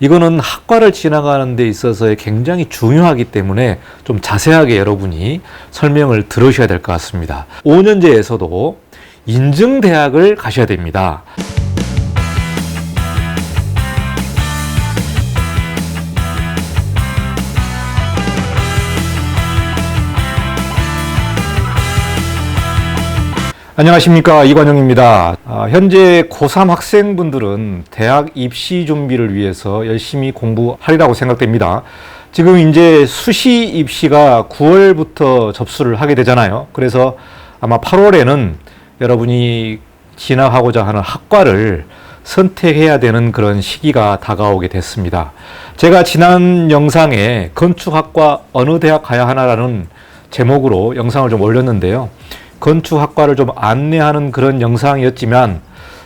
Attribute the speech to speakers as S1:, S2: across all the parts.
S1: 이거는 학과를 지나가는 데 있어서 굉장히 중요하기 때문에 좀 자세하게 여러분이 설명을 들으셔야 될 것 같습니다. 5년제에서도 인증대학을 가셔야 됩니다. 안녕하십니까 이관영입니다. 아, 현재 고3 학생분들은 대학 입시 준비를 위해서 열심히 공부하리라고 생각됩니다. 지금 이제 수시 입시가 9월부터 접수를 하게 되잖아요. 그래서 아마 8월에는 여러분이 진학하고자 하는 학과를 선택해야 되는 그런 시기가 다가오게 됐습니다. 제가 지난 영상에 건축학과 어느 대학 가야 하나라는 제목으로 영상을 좀 올렸는데요. 건축학과를 좀 안내하는 그런 영상이었지만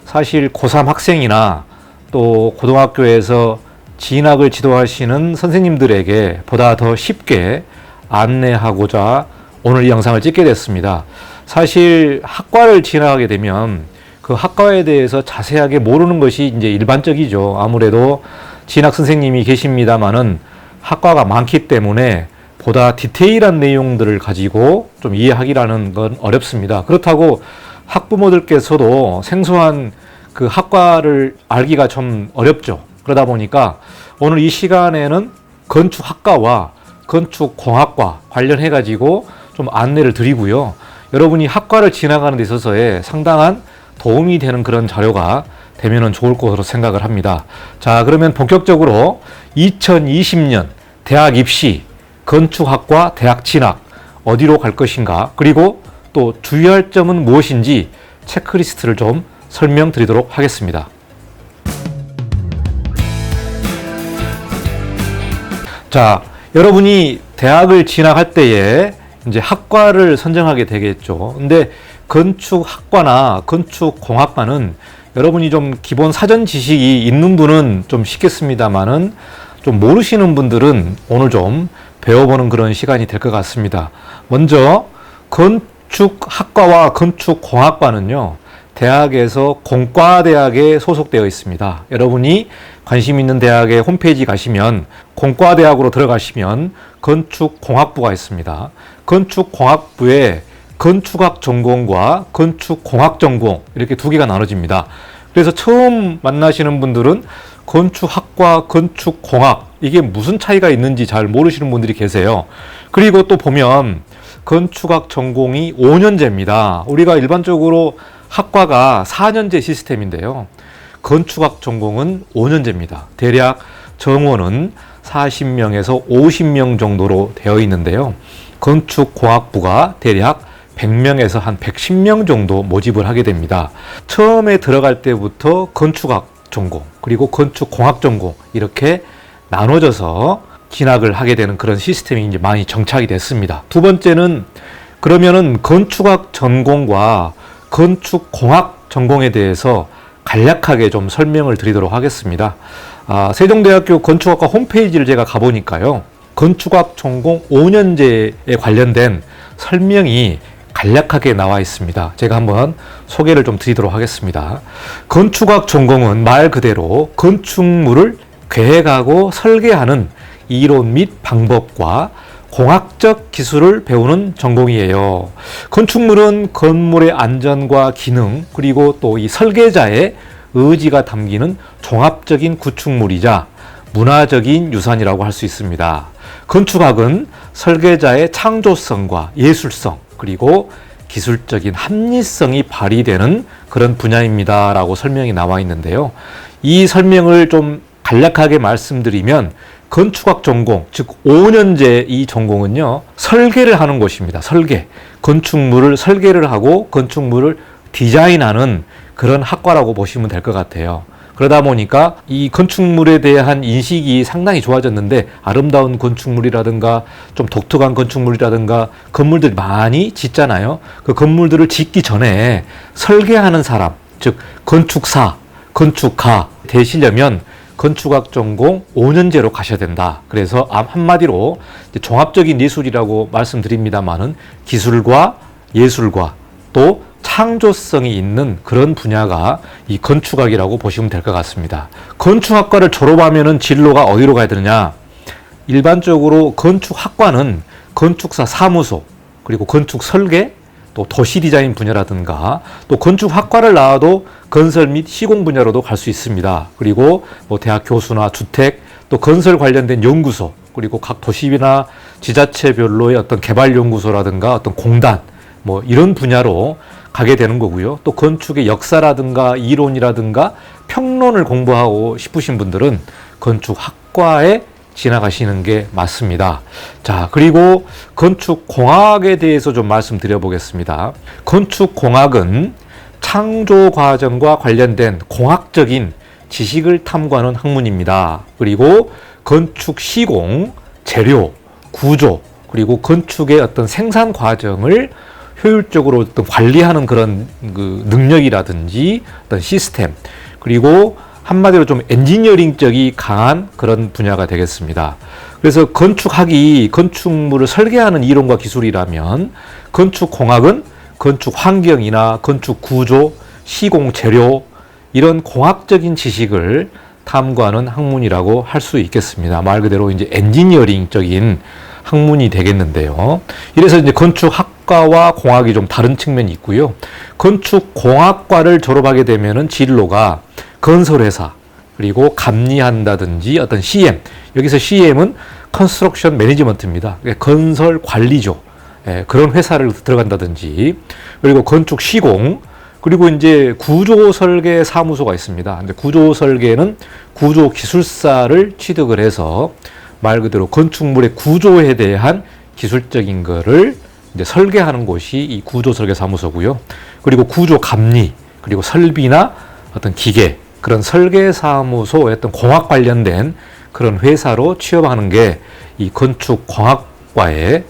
S1: 사실 고3 학생이나 또 고등학교에서 진학을 지도하시는 선생님들에게 보다 더 쉽게 안내하고자 오늘 이 영상을 찍게 됐습니다. 사실 학과를 진학하게 되면 그 학과에 대해서 자세하게 모르는 것이 이제 일반적이죠. 아무래도 진학 선생님이 계십니다만은 학과가 많기 때문에 보다 디테일한 내용들을 가지고 좀 이해하기라는 건 어렵습니다. 그렇다고 학부모들께서도 생소한 그 학과를 알기가 좀 어렵죠. 그러다 보니까 오늘 이 시간에는 건축학과와 건축공학과 관련해 가지고 좀 안내를 드리고요. 여러분이 학과를 지나가는 데 있어서의 상당한 도움이 되는 그런 자료가 되면은 좋을 것으로 생각을 합니다. 자, 그러면 본격적으로 2020년 대학 입시 건축학과 대학 진학 어디로 갈 것인가 그리고 또 주의할 점은 무엇인지 체크리스트를 좀 설명드리도록 하겠습니다. 자, 여러분이 대학을 진학할 때에 이제 학과를 선정하게 되겠죠. 근데 건축학과나 건축공학과는 여러분이 좀 기본 사전 지식이 있는 분은 좀 쉽겠습니다만은 좀 모르시는 분들은 오늘 좀 배워보는 그런 시간이 될 것 같습니다. 먼저 건축학과와 건축공학과는요. 대학에서 공과대학에 소속되어 있습니다. 여러분이 관심 있는 대학의 홈페이지 가시면 공과대학으로 들어가시면 건축공학부가 있습니다. 건축공학부에 건축학 전공과 건축공학 전공 이렇게 두 개가 나눠집니다. 그래서 처음 만나시는 분들은 건축학과 건축공학 이게 무슨 차이가 있는지 잘 모르시는 분들이 계세요. 그리고 또 보면 건축학 전공이 5년제입니다. 우리가 일반적으로 학과가 4년제 시스템인데요. 건축학 전공은 5년제입니다. 대략 정원은 40명에서 50명 정도로 되어 있는데요. 건축공학부가 대략 100명에서 한 110명 정도 모집을 하게 됩니다. 처음에 들어갈 때부터 건축학 전공, 그리고 건축 공학 전공 이렇게 나눠져서 진학을 하게 되는 그런 시스템이 이제 많이 정착이 됐습니다. 두 번째는 그러면은 건축학 전공과 건축 공학 전공에 대해서 간략하게 좀 설명을 드리도록 하겠습니다. 아, 세종대학교 건축학과 홈페이지를 제가 가보니까요. 건축학 전공 5년제에 관련된 설명이 간략하게 나와 있습니다. 제가 한번 소개를 좀 드리도록 하겠습니다. 건축학 전공은 말 그대로 건축물을 계획하고 설계하는 이론 및 방법과 공학적 기술을 배우는 전공이에요. 건축물은 건물의 안전과 기능 그리고 또 이 설계자의 의지가 담기는 종합적인 구축물이자 문화적인 유산이라고 할 수 있습니다. 건축학은 설계자의 창조성과 예술성 그리고 기술적인 합리성이 발휘되는 그런 분야입니다라고 설명이 나와 있는데요. 이 설명을 좀 간략하게 말씀드리면 건축학 전공, 즉 5년제 이 전공은요. 설계를 하는 곳입니다. 설계. 건축물을 설계를 하고 건축물을 디자인하는 그런 학과라고 보시면 될 것 같아요. 그러다 보니까 이 건축물에 대한 인식이 상당히 좋아졌는데 아름다운 건축물이라든가 좀 독특한 건축물이라든가 건물들이 많이 짓잖아요. 그 건물들을 짓기 전에 설계하는 사람, 즉 건축사, 건축가 되시려면 건축학 전공 5년제로 가셔야 된다. 그래서 한마디로 종합적인 예술이라고 말씀드립니다만은 기술과 예술과 또 창조성이 있는 그런 분야가 이 건축학이라고 보시면 될 것 같습니다. 건축학과를 졸업하면은 진로가 어디로 가야 되느냐? 일반적으로 건축학과는 건축사 사무소, 그리고 건축 설계, 또 도시 디자인 분야라든가 또 건축학과를 나와도 건설 및 시공 분야로도 갈 수 있습니다. 그리고 뭐 대학 교수나 주택 또 건설 관련된 연구소 그리고 각 도시나 지자체별로의 어떤 개발 연구소라든가 어떤 공단 뭐 이런 분야로 가게 되는 거고요. 또 건축의 역사라든가 이론이라든가 평론을 공부하고 싶으신 분들은 건축학과에 지나가시는 게 맞습니다. 자, 그리고 건축공학에 대해서 좀 말씀드려 보겠습니다. 건축공학은 창조 과정과 관련된 공학적인 지식을 탐구하는 학문입니다. 그리고 건축 시공, 재료, 구조, 그리고 건축의 어떤 생산 과정을 효율적으로 어떤 관리하는 그런 그 능력이라든지 어떤 시스템, 그리고 한마디로 좀 엔지니어링적이 강한 그런 분야가 되겠습니다. 그래서 건축학이 건축물을 설계하는 이론과 기술이라면 건축공학은 건축 환경이나 건축 구조, 시공 재료 이런 공학적인 지식을 탐구하는 학문이라고 할 수 있겠습니다. 말 그대로 이제 엔지니어링적인 학문이 되겠는데요. 이래서 이제 건축학 과와 공학이 좀 다른 측면이 있고요. 건축공학과를 졸업하게 되면은 진로가 건설회사 그리고 감리한다든지 어떤 CM 여기서 CM은 컨스트럭션 매니지먼트입니다. 건설 관리죠. 예, 그런 회사를 들어간다든지 그리고 건축 시공 그리고 이제 구조 설계 사무소가 있습니다. 근데 구조 설계는 구조 기술사를 취득을 해서 말 그대로 건축물의 구조에 대한 기술적인 거를 이제 설계하는 곳이 이 구조 설계 사무소고요. 그리고 구조 감리 그리고 설비나 어떤 기계 그런 설계 사무소 어떤 공학 관련된 그런 회사로 취업하는 게 이 건축 공학과의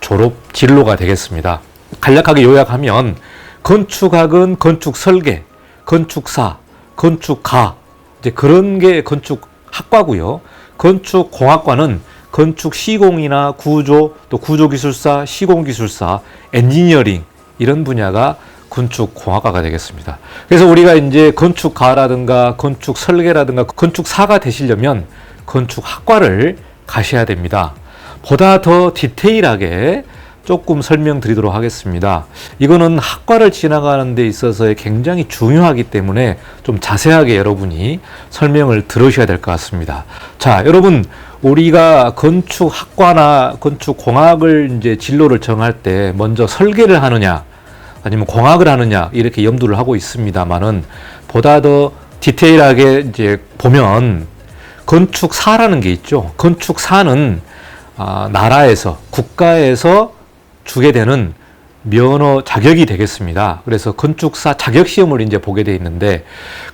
S1: 졸업 진로가 되겠습니다. 간략하게 요약하면 건축학은 건축 설계, 건축사, 건축가 이제 그런 게 건축 학과고요. 건축 공학과는 건축 시공이나 구조 또 구조 기술사, 시공 기술사, 엔지니어링 이런 분야가 건축 공학과가 되겠습니다. 그래서 우리가 이제 건축가라든가 건축 설계라든가 건축사가 되시려면 건축 학과를 가셔야 됩니다. 보다 더 디테일하게 조금 설명드리도록 하겠습니다. 이거는 학과를 지나가는 데 있어서 굉장히 중요하기 때문에 좀 자세하게 여러분이 설명을 들으셔야 될 것 같습니다. 자, 여러분 우리가 건축학과나 건축공학을 이제 진로를 정할 때 먼저 설계를 하느냐 아니면 공학을 하느냐 이렇게 염두를 하고 있습니다만은 보다 더 디테일하게 이제 보면 건축사라는 게 있죠. 건축사는 아, 나라에서 국가에서 주게 되는 면허 자격이 되겠습니다. 그래서 건축사 자격 시험을 이제 보게 돼 있는데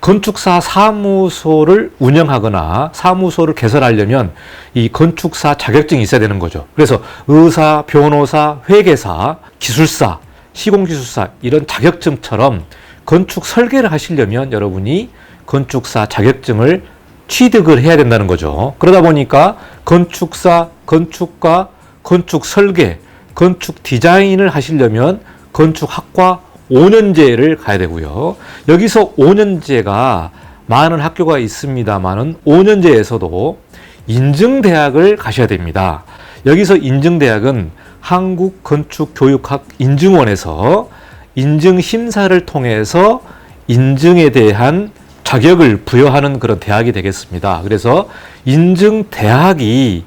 S1: 건축사 사무소를 운영하거나 사무소를 개설하려면 이 건축사 자격증이 있어야 되는 거죠. 그래서 의사, 변호사, 회계사, 기술사, 시공기술사 이런 자격증처럼 건축 설계를 하시려면 여러분이 건축사 자격증을 취득을 해야 된다는 거죠. 그러다 보니까 건축사, 건축가, 건축 설계, 건축 디자인을 하시려면 건축학과 5년제를 가야 되고요. 여기서 5년제가 많은 학교가 있습니다만은 5년제에서도 인증대학을 가셔야 됩니다. 여기서 인증대학은 한국건축교육학 인증원에서 인증 심사를 통해서 인증에 대한 자격을 부여하는 그런 대학이 되겠습니다. 그래서 인증 대학이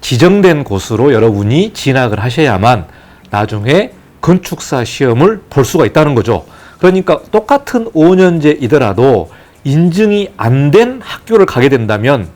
S1: 지정된 곳으로 여러분이 진학을 하셔야만 나중에 건축사 시험을 볼 수가 있다는 거죠. 그러니까 똑같은 5년제이더라도 인증이 안 된 학교를 가게 된다면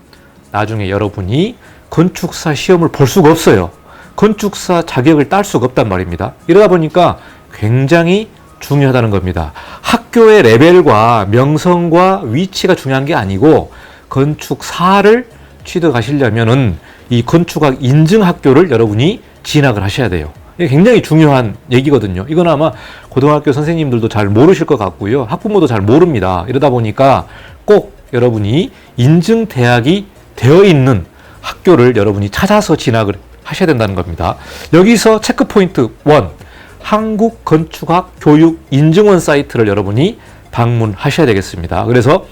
S1: 나중에 여러분이 건축사 시험을 볼 수가 없어요. 건축사 자격을 딸 수가 없단 말입니다. 이러다 보니까 굉장히 중요하다는 겁니다. 학교의 레벨과 명성과 위치가 중요한 게 아니고 건축사를 취득하시려면은 이 건축학 인증 학교를 여러분이 진학을 하셔야 돼요. 굉장히 중요한 얘기거든요. 이건 아마 고등학교 선생님들도 잘 모르실 것 같고요. 학부모도 잘 모릅니다. 이러다 보니까 꼭 여러분이 인증 대학이 되어 있는 학교를 여러분이 찾아서 진학을 하셔야 된다는 겁니다. 여기서 체크 포인트 1. 한국 건축학 교육 인증원 사이트를 여러분이 방문하셔야 되겠습니다. 그래서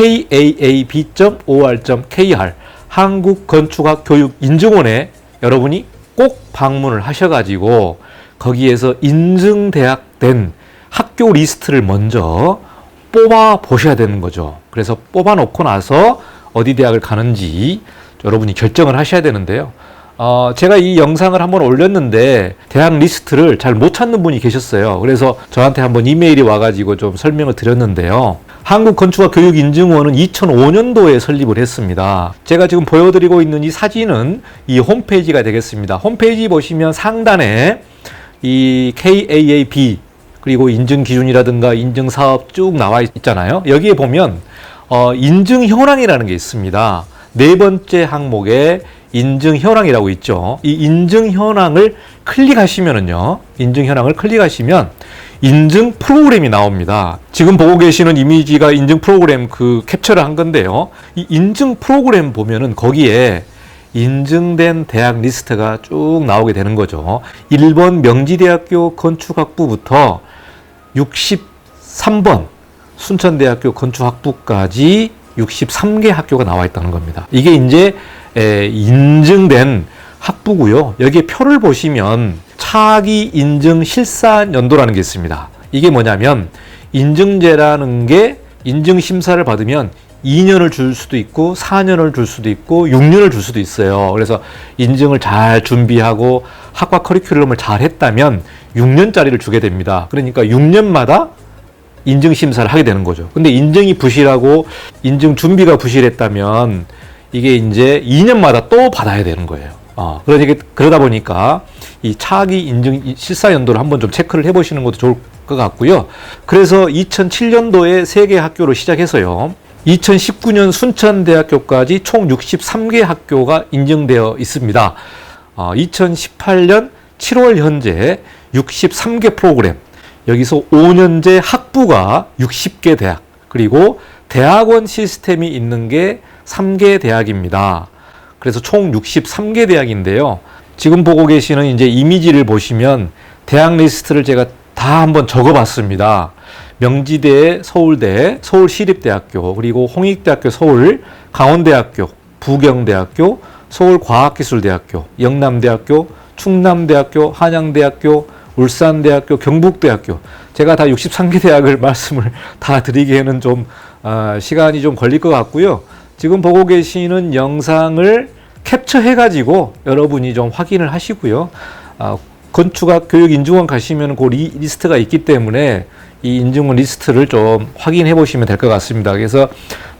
S1: www.kaab.or.kr 한국건축학 교육 인증원에 여러분이 꼭 방문을 하셔가지고 거기에서 인증대학된 학교 리스트를 먼저 뽑아 보셔야 되는 거죠. 그래서 뽑아 놓고 나서 어디 대학을 가는지 여러분이 결정을 하셔야 되는데요. 어, 제가 이 영상을 한번 올렸는데 대학 리스트를 잘 못 찾는 분이 계셨어요. 그래서 저한테 한번 이메일이 와가지고 좀 설명을 드렸는데요. 한국건축학 교육인증원은 2005년도에 설립을 했습니다. 제가 지금 보여드리고 있는 이 사진은 이 홈페이지가 되겠습니다. 홈페이지 보시면 상단에 이 KAAB 그리고 인증 기준이라든가 인증 사업 쭉 나와 있잖아요. 여기에 보면 어, 인증 현황이라는 게 있습니다. 네 번째 항목에 인증 현황이라고 있죠. 이 인증 현황을 클릭하시면은요. 인증 현황을 클릭하시면 인증 프로그램이 나옵니다. 지금 보고 계시는 이미지가 인증 프로그램 그 캡처를 한 건데요. 이 인증 프로그램 보면은 거기에 인증된 대학 리스트가 쭉 나오게 되는 거죠. 1번 명지대학교 건축학부부터 63번 순천대학교 건축학부까지 63개 학교가 나와 있다는 겁니다. 이게 이제 에, 인증된 학부고요. 여기에 표를 보시면 차기 인증 실사 연도라는 게 있습니다. 이게 뭐냐면 인증제라는 게 인증 심사를 받으면 2년을 줄 수도 있고 4년을 줄 수도 있고 6년을 줄 수도 있어요. 그래서 인증을 잘 준비하고 학과 커리큘럼을 잘 했다면 6년짜리를 주게 됩니다. 그러니까 6년마다 인증 심사를 하게 되는 거죠. 근데 인증이 부실하고 인증 준비가 부실했다면 이게 이제 2년마다 또 받아야 되는 거예요. 어, 그러니까 그러다 보니까 이 차기 인증 실사 연도를 한번 좀 체크를 해보시는 것도 좋을 것 같고요. 그래서 2007년도에 세 개 학교로 시작해서요. 2019년 순천대학교까지 총 63개 학교가 인증되어 있습니다. 어, 2018년 7월 현재 63개 프로그램, 여기서 5년제 학부가 60개 대학, 그리고 대학원 시스템이 있는 게 3개 대학입니다. 그래서 총 63개 대학인데요. 지금 보고 계시는 이제 이미지를 보시면 대학 리스트를 제가 다 한번 적어 봤습니다. 명지대, 서울대, 서울시립대학교, 그리고 홍익대학교 서울, 강원대학교, 부경대학교, 서울과학기술대학교, 영남대학교, 충남대학교, 한양대학교, 울산대학교, 경북대학교. 제가 다 63개 대학을 말씀을 다 드리기에는 좀 아, 시간이 좀 걸릴 것 같고요. 지금 보고 계시는 영상을 캡처해 가지고 여러분이 좀 확인을 하시고요. 아, 건축학 교육 인증원 가시면 그 리, 리스트가 있기 때문에 이 인증원 리스트를 좀 확인해 보시면 될 것 같습니다. 그래서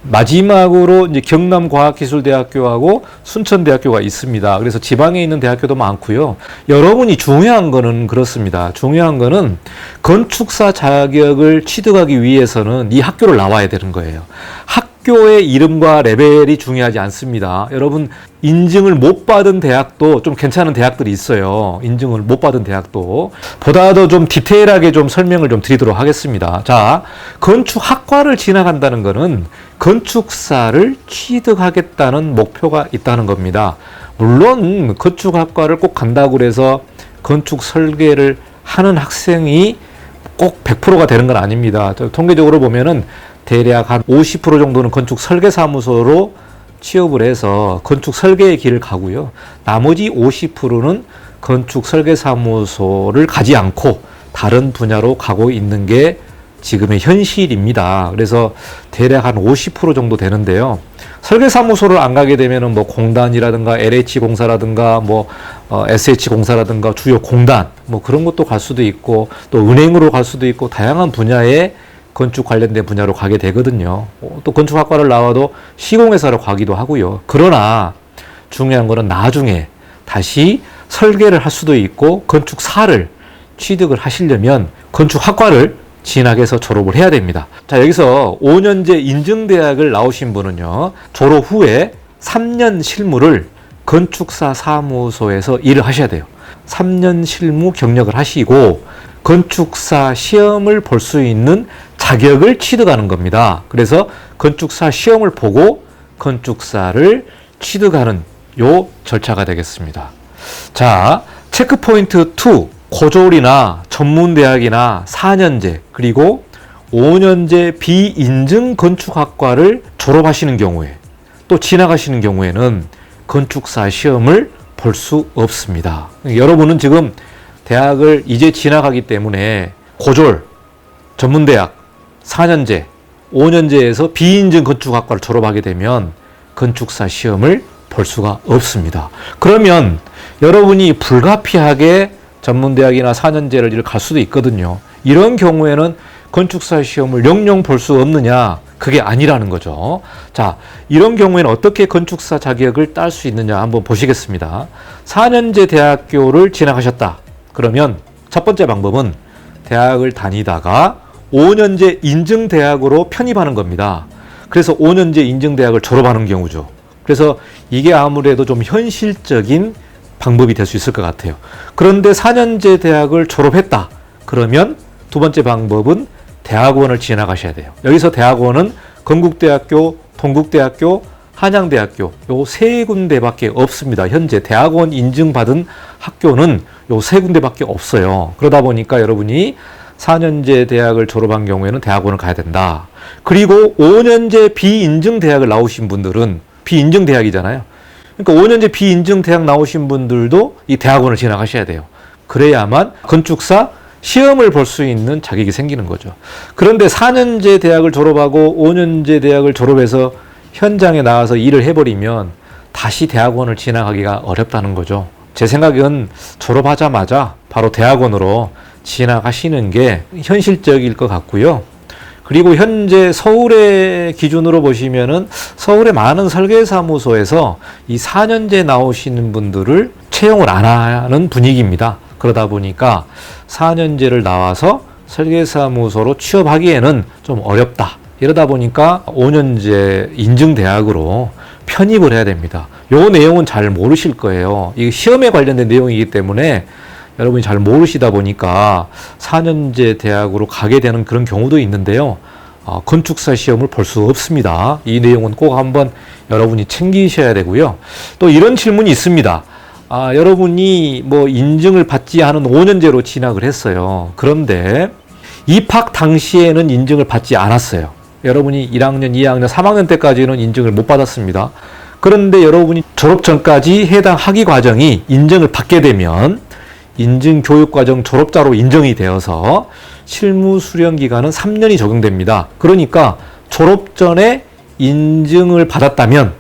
S1: 마지막으로 이제 경남과학기술대학교하고 순천대학교가 있습니다. 그래서 지방에 있는 대학교도 많고요. 여러분이 중요한 거는 그렇습니다. 중요한 거는 건축사 자격을 취득하기 위해서는 이 학교를 나와야 되는 거예요. 학 교의 이름과 레벨이 중요하지 않습니다. 여러분 인증을 못 받은 대학도 좀 괜찮은 대학들이 있어요. 인증을 못 받은 대학도 보다 더 좀 디테일하게 좀 설명을 좀 드리도록 하겠습니다. 자, 건축학과를 지나간다는 것은 건축사를 취득하겠다는 목표가 있다는 겁니다. 물론 건축학과를 꼭 간다고 그래서 건축 설계를 하는 학생이 꼭 100%가 되는 건 아닙니다. 통계적으로 보면은 대략 한 50% 정도는 건축 설계 사무소로 취업을 해서 건축 설계의 길을 가고요. 나머지 50%는 건축 설계 사무소를 가지 않고 다른 분야로 가고 있는 게 지금의 현실입니다. 그래서 대략 한 50% 정도 되는데요. 설계사무소를 안 가게 되면은 뭐 공단이라든가 LH 공사라든가 뭐 어, SH 공사라든가 주요 공단 뭐 그런 것도 갈 수도 있고 또 은행으로 갈 수도 있고 다양한 분야의 건축 관련된 분야로 가게 되거든요. 어, 또 건축학과를 나와도 시공회사로 가기도 하고요. 그러나 중요한 거는 나중에 다시 설계를 할 수도 있고 건축사를 취득을 하시려면 건축학과를 진학해서 졸업을 해야 됩니다. 자, 여기서 5년제 인증대학을 나오신 분은요, 졸업 후에 3년 실무를 건축사 사무소에서 일을 하셔야 돼요. 3년 실무 경력을 하시고, 건축사 시험을 볼 수 있는 자격을 취득하는 겁니다. 그래서 건축사 시험을 보고 건축사를 취득하는 요 절차가 되겠습니다. 자, 체크포인트 2 고졸이나 전문대학이나 4년제 그리고 5년제 비인증 건축학과를 졸업하시는 경우에 또 지나가시는 경우에는 건축사 시험을 볼 수 없습니다. 여러분은 지금 대학을 이제 지나가기 때문에 고졸, 전문대학, 4년제, 5년제에서 비인증 건축학과를 졸업하게 되면 건축사 시험을 볼 수가 없습니다. 그러면 여러분이 불가피하게 전문대학이나 4년제를 갈 수도 있거든요. 이런 경우에는 건축사 시험을 영영 볼 수 없느냐? 그게 아니라는 거죠. 자, 이런 경우에는 어떻게 건축사 자격을 딸 수 있느냐 한번 보시겠습니다. 4년제 대학교를 진학하셨다. 그러면 첫 번째 방법은 대학을 다니다가 5년제 인증 대학으로 편입하는 겁니다. 그래서 5년제 인증 대학을 졸업하는 경우죠. 그래서 이게 아무래도 좀 현실적인 방법이 될 수 있을 것 같아요. 그런데 4년제 대학을 졸업했다. 그러면 두 번째 방법은 대학원을 진학하셔야 돼요. 여기서 대학원은 건국대학교, 동국대학교, 한양대학교 요 세 군데밖에 없습니다. 현재 대학원 인증받은 학교는 요 세 군데밖에 없어요. 그러다 보니까 여러분이 4년제 대학을 졸업한 경우에는 대학원을 가야 된다. 그리고 5년제 비인증 대학을 나오신 분들은 비인증 대학이잖아요. 그러니까 5년제 비인증 대학 나오신 분들도 이 대학원을 진학하셔야 돼요. 그래야만 건축사 시험을 볼 수 있는 자격이 생기는 거죠. 그런데 4년제 대학을 졸업하고 5년제 대학을 졸업해서 현장에 나가서 일을 해버리면 다시 대학원을 진학하기가 어렵다는 거죠. 제 생각은 졸업하자마자 바로 대학원으로 진학하시는 게 현실적일 것 같고요. 그리고 현재 서울의 기준으로 보시면은 서울의 많은 설계사무소에서 이 4년제 나오시는 분들을 채용을 안 하는 분위기입니다. 그러다 보니까 4년제를 나와서 설계사무소로 취업하기에는 좀 어렵다. 이러다 보니까 5년제 인증대학으로 편입을 해야 됩니다. 요 내용은 잘 모르실 거예요. 이 시험에 관련된 내용이기 때문에 여러분이 잘 모르시다 보니까 4년제 대학으로 가게 되는 그런 경우도 있는데요. 어, 건축사 시험을 볼 수 없습니다. 이 내용은 꼭 한번 여러분이 챙기셔야 되고요. 또 이런 질문이 있습니다. 아, 여러분이 뭐 인증을 받지 않은 5년제로 진학을 했어요. 그런데 입학 당시에는 인증을 받지 않았어요. 여러분이 1학년, 2학년, 3학년 때까지는 인증을 못 받았습니다. 그런데 여러분이 졸업 전까지 해당 학위 과정이 인증을 받게 되면 인증 교육 과정 졸업자로 인정이 되어서 실무 수련 기간은 3년이 적용됩니다. 그러니까 졸업 전에 인증을 받았다면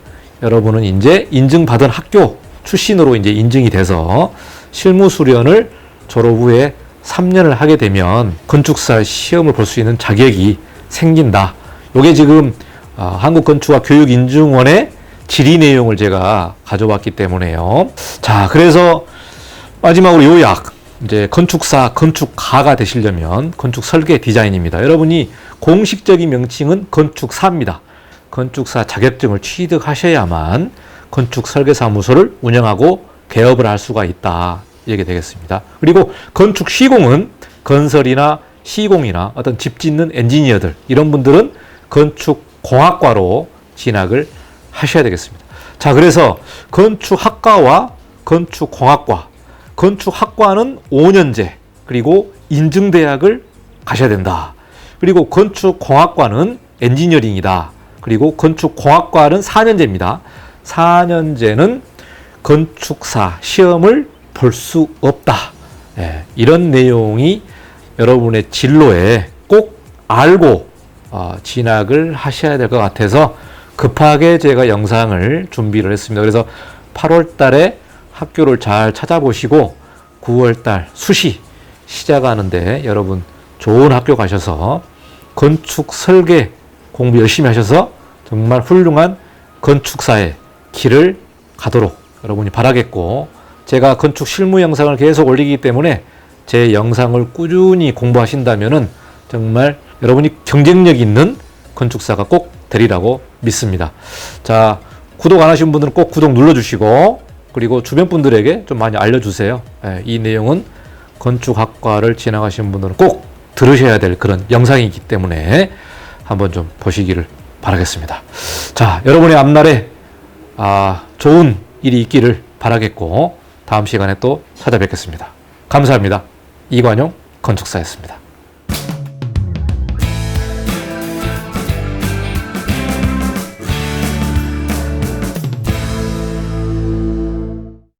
S1: 여러분은 이제 인증받은 학교 출신으로 이제 인증이 돼서 실무 수련을 졸업 후에 3년을 하게 되면 건축사 시험을 볼 수 있는 자격이 생긴다. 요게 지금 어, 한국건축학 교육인증원의 질의 내용을 제가 가져왔기 때문에요. 자, 그래서 마지막으로 요약. 이제 건축사, 건축가가 되시려면 건축 설계 디자인입니다. 여러분이 공식적인 명칭은 건축사입니다. 건축사 자격증을 취득하셔야만 건축 설계 사무소를 운영하고 개업을 할 수가 있다. 이게 되겠습니다. 그리고 건축 시공은 건설이나 시공이나 어떤 집 짓는 엔지니어들 이런 분들은 건축 공학과로 진학을 하셔야 되겠습니다. 자, 그래서 건축학과와 건축공학과, 건축학과는 5년제, 그리고 인증대학을 가셔야 된다. 그리고 건축공학과는 엔지니어링이다. 그리고 건축공학과는 4년제입니다. 4년제는 건축사 시험을 볼 수 없다. 예, 이런 내용이 여러분의 진로에 꼭 알고 어, 진학을 하셔야 될 것 같아서 급하게 제가 영상을 준비를 했습니다. 그래서 8월 달에 학교를 잘 찾아보시고 9월 달 수시 시작하는데 여러분 좋은 학교 가셔서 건축 설계 공부 열심히 하셔서 정말 훌륭한 건축사의 길을 가도록 여러분이 바라겠고 제가 건축 실무 영상을 계속 올리기 때문에 제 영상을 꾸준히 공부하신다면은 정말 여러분이 경쟁력 있는 건축사가 꼭 되리라고 믿습니다. 자, 구독 안 하신 분들은 꼭 구독 눌러주시고 그리고 주변 분들에게 좀 많이 알려주세요. 예, 이 내용은 건축학과를 진학하신 분들은 꼭 들으셔야 될 그런 영상이기 때문에 한번 좀 보시기를 바라겠습니다. 자, 여러분의 앞날에 아, 좋은 일이 있기를 바라겠고 다음 시간에 또 찾아뵙겠습니다. 감사합니다. 이관용 건축사였습니다.